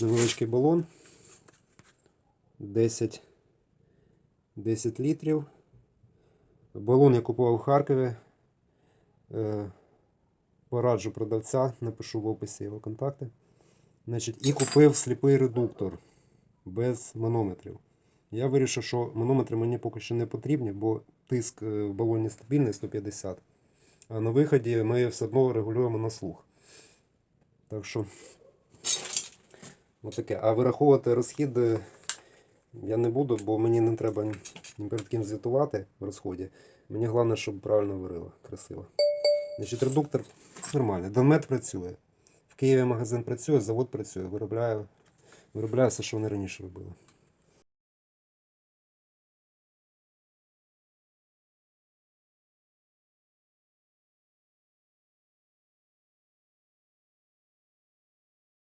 невеличкий балон. 10, 10 літрів. Балон я купував в Харкові. Е, Пораджу продавця, напишу в описі його контакти. Значить, і купив сліпий редуктор без манометрів. Я вирішив, що манометри мені поки що не потрібні, бо тиск е, в балоні стабільний 150. А на виході ми все одно регулюємо на слух. Так що, отаке. А вираховувати розхід е, я не буду, бо мені не треба ні- перед ким звітувати в розході. Мені головне, щоб правильно варило, красиво. Значить, редуктор нормальний. Донмет працює. В Києві магазин працює, завод працює, виробляє, виробляє все, що вони раніше робили.